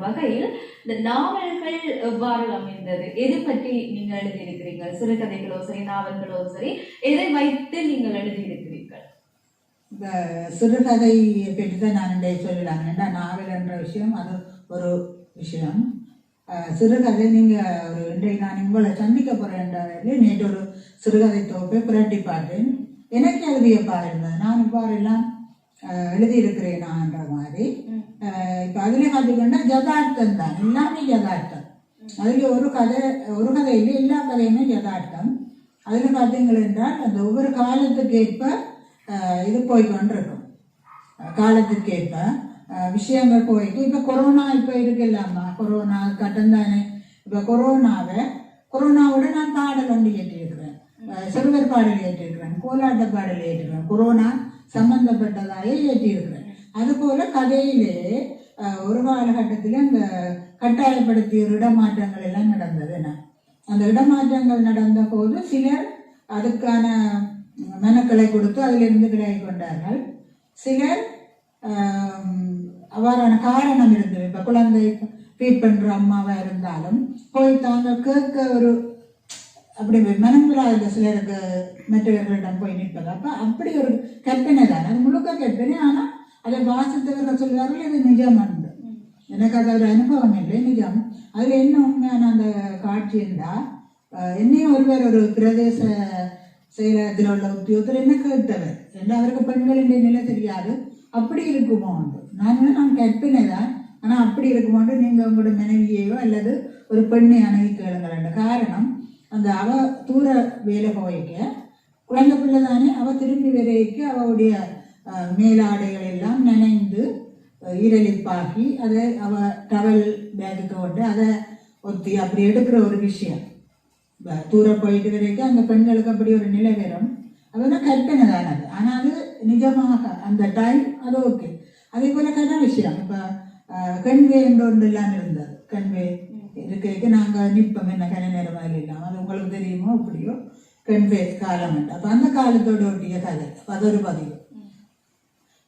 வகையில் இந்த நாவல்கள் எவ்வாறு அமைந்தது? எது பற்றி நீங்க எழுதியிருக்கிறீர்கள்? சிறுகதைகளோ சரி நாவல்களோ சரி எதை வைத்து நீங்கள் எழுதியிருக்கிறீர்கள்? இந்த சிறுகதை பற்றி தான் நான் இன்றைய சொல்லலாம் ஏன்னா நாவல் என்ற விஷயம் அது ஒரு விஷயம். சிறுகதை நீங்கள் ஒரு இன்றைக்கு நான் உங்களை சந்திக்க போகிறேன் நேற்று ஒரு சிறுகதை தொகுப்பை புரட்டி பார்த்தேன் எனக்கு அது வியப்பாக இருந்தது நான் இவ்வாறெல்லாம் அஹ், எழுதியிருக்கிறேனான்ற மாதிரி. இப்போ அதில் பார்த்துக்கிட்டா யதார்த்தம் தான் எல்லாமே யதார்த்தம் அதில் ஒரு கதை ஒரு கதையில் எல்லா கதையுமே யதார்த்தம் அதில் பார்த்தீங்கள் என்றால் அந்த ஒவ்வொரு காலத்துக்கு ஏற்ப இது போய் கொண்டிருக்கும் அஹ், விஷயங்கள் போயிட்டு இப்போ கொரோனா இப்போ இருக்குல்லாமா கொரோனா கட்டம் தானே இப்போ கொரோனாவை கொரோனாவோட நான் பாடல் ஒன்று ஏற்றிருக்கிறேன் சிறுவர் பாடல் ஏற்றிருக்கிறேன் கோலாட்ட பாடல் ஏற்றிருக்கிறேன் கொரோனா சம்பந்தப்பட்டதாக ஏற்றிருக்கிறேன் அதுபோல் கதையிலே ஒரு காலகட்டத்தில் அந்த கட்டாயப்படுத்திய ஒரு இடமாற்றங்கள் எல்லாம் நடந்தது. என்ன? அந்த இடமாற்றங்கள் நடந்த போது சிலர் அதுக்கான மனக்களை கொடுத்து அதிலிருந்து விலகி கொண்டார்கள். சிலர் அவ்வாறான காரணம் இருந்தது. இப்போ குழந்தை ஃபீட் பண்ணுற அம்மாவாக இருந்தாலும் போய் தாங்கள் கேட்க ஒரு அப்படி மனங்களாக சிலருக்கு மற்றவர்களிடம் போய் நிற்பது. அப்போ அப்படி ஒரு கற்பனை தான். அது முழுக்க கற்பனை. ஆனால் அதை வாசித்தவர்கள் சொல்வார்கள் இது நிஜம் என்று எனக்கு அது ஒரு அனுபவம் இல்லை நிஜம் அதில் என்ன உண்மையான அந்த காட்சி என்றால் என்னையும் ஒருவர் ஒரு பிரதேச செயலகத்தில் உள்ள உத்தியோகத்தில் என்ன கேட்டவர் என்று அவருக்கு பெண்களின் நிலை தெரியாது அப்படி இருக்குமோ உண்டு நான் நான் கற்பினை தான் ஆனால் அப்படி இருக்குமோண்டு நீங்கள் உங்களோட மனைவியையோ அல்லது ஒரு பெண்ணை அணுகி கேளுங்கள் காரணம் அந்த அவ தூர வேலை போய்க்க குழந்தை பிள்ளை தானே அவ திரும்பி வரைக்கு அவளுடைய மேலாடைகள் எல்லாம் நனைந்து அஹ், ஈரலிப்பாக்கி அதை அவ டவல் பேக்குக்கு கொண்டு அதை ஒத்தி அப்படி எடுக்கிற ஒரு விஷயம். தூர போயிட்டு வரைக்கும் அந்த பெண்களுக்கு அப்படி ஒரு நிலை வரும். அதெல்லாம் கற்பனை தான் அது. ஆனால் அது நிஜமாக அந்த டைம் அது ஓகே அதே போல கதை விஷயம். இப்போ கண்வே என்று ஒன்று எல்லாம் இருந்தது. கண்வே இருக்கைக்கு நாங்கள் நிற்போம். என்ன கன நேரம் மாதிரி இல்லாமல் அது உங்களுக்கு தெரியுமோ? அப்படியோ? கண்வே காலம் அப்போ அந்த காலத்தோட ஒட்டிய கதை. அப்ப அது ஒரு பதிவு.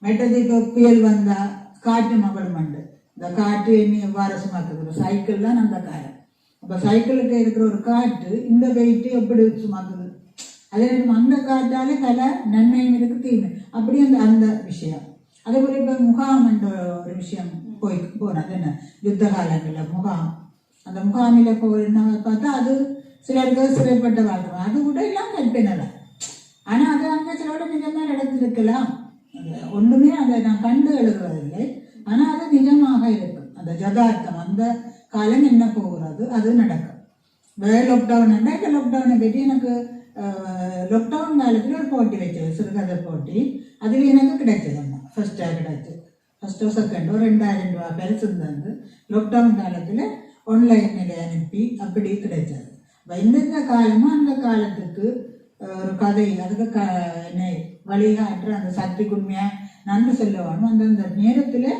மெட்டது இப்போ புயல் வந்தா காற்று மகளும் மண்டு. இந்த காற்று எண்ணி எவ்வாறு சைக்கிள் தான் அந்த காரம் அப்போ சைக்கிளுக்கு இருக்கிற ஒரு காற்று இந்த வெயிட்டு எப்படி சுமக்குது? அதே நேரம் அந்த காற்றாலே பல நன்மையும் இருக்குது தீமை அப்படி அந்த அந்த விஷயம். அதே போல் இப்போ முகாம் என்ற ஒரு விஷயம் போய் போனது என்ன? யுத்த காலங்களில் முகாம். அந்த முகாமில் போன பார்த்தா அது சிலருக்கு சிறைப்பட்ட வாழ்க்கை. அது கூட எல்லாம் கற்பினை ஆனால் அது அங்கே சிலோட நிஜமாக நடந்திருக்கலாம். ஒன்றுமே அதை நான் கண்டு எழுதுவதில்லை. ஆனால் அது நிஜமாக இருக்கும். அந்த ஜதார்த்தம் அந்த காலம் என்ன போகிறது? அது நடக்கும். வேறு லாக்டவுன் இந்த லாக்டவுனை பற்றி எனக்கு லாக்டவுன் காலத்தில் ஒரு போட்டி வச்சது சிறுகதை போட்டி. அதில் எனக்கு கிடைச்சது அம்மா. ஃபஸ்ட்டாக கிடைச்சது. ஃபஸ்ட்டோ செகண்டோ ரெண்டாயிரம் ரூபா பரிசு தந்து லாக்டவுன் காலத்தில் ஆன்லைனில் அனுப்பி அப்படி கிடைச்சது. அப்ப இந்தந்த காலமும் அந்த காலத்துக்கு ஒரு கதை அதுக்கு க என்னை வழிகாட்டுற அந்த சக்திக்கு உண்மையாக நன்றி சொல்லுவானும் அந்தந்த நேரத்தில்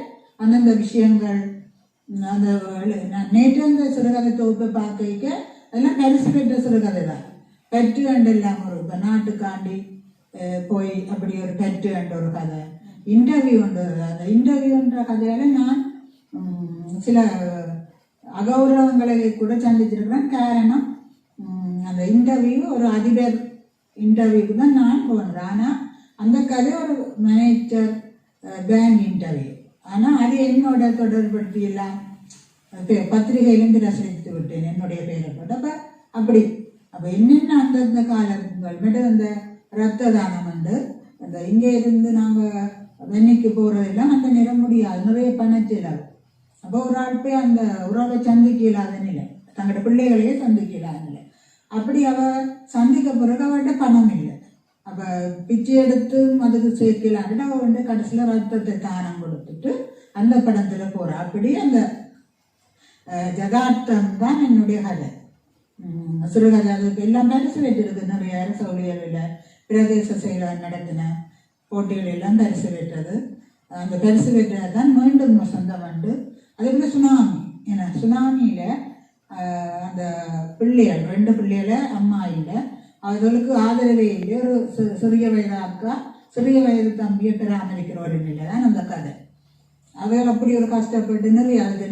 அந்தந்த விஷயங்கள் அந்த நான் நேற்று அந்த சிறுகதை தொகுப்பை பார்க்க அதெல்லாம் பரிசு பெற்ற சிறுகதை தான். பெற்று கண்டு எல்லாம் ஒரு இப்போ நாட்டுக்காண்டி போய் அப்படி ஒரு பெற்று கண்ட ஒரு கதை. இன்டர்வியூ அந்த இன்டர்வியூன்ற கதையால் நான் சில அகௌரவங்களை கூட சந்திச்சிருக்கிறேன் காரணம் அந்த இன்டர்வியூ ஒரு அதிபர் இன்டர்வியூக்கு தான் நான் போனது. ஆனால் அந்த கதை ஒரு மேனேஜர் பேங்க் இன்டர்வியூ ஆனால் அது என்னோட தொடர்படுத்தியெல்லாம் பே- பத்திரிகையிலும் பிரசுரித்து விட்டேன் என்னுடைய பெயரை போட்டு. அப்போ அப்படி. அப்போ என்னென்ன அந்தந்த காலங்கள் மட்டும் அந்த ரத்த தானம் வந்து அந்த இங்கே இருந்து நாங்கள் வெண்ணிக்கு போகிறதெல்லாம் அந்த நிற முடியாது. நிறைய பணச்செலவு அப்போ ஒரு ஆள் போய் அந்த உறவை சந்திக்க இல்லாத நிலை. தங்களோட பிள்ளைகளையே சந்திக்க இல்லாத அப்படி அவ சந்திக்க பிறகு அவள்கிட்ட பணம் இல்லை. அப்ப பிச்சை எடுத்து அதுக்கு சேர்க்கலான்ட்டு அவ வந்து கடைசியில் ரத்தத்தை தானம் கொடுத்துட்டு அந்த படத்துல போறா. அப்படி அந்த ஜதார்த்தம் தான் என்னுடைய கதை. உம், அதுக்கு எல்லாம் பரிசு பெற்றிருக்கு நிறைய அரசு பிரதேச செயலர் நடத்தின போட்டிகள் எல்லாம் பரிசு பெற்றது அந்த பரிசு பெற்றது தான் மீண்டும் சொந்தம் வந்து அதே போல சுனாமி. ஏன்னா சுனாமியில் அந்த பிள்ளைகள் ரெண்டு பிள்ளைகளை அம்மா இல்லை. அவர்களுக்கு ஆதரவே இல்லை. ஒரு சிறிய வயது அக்கா சிறிய வயது தம்பியை பராமரிக்கிற ஒரு நிலை தான் அந்த கதை. அவர்கள் அப்படி ஒரு கஷ்டப்பட்டு நிறைய அது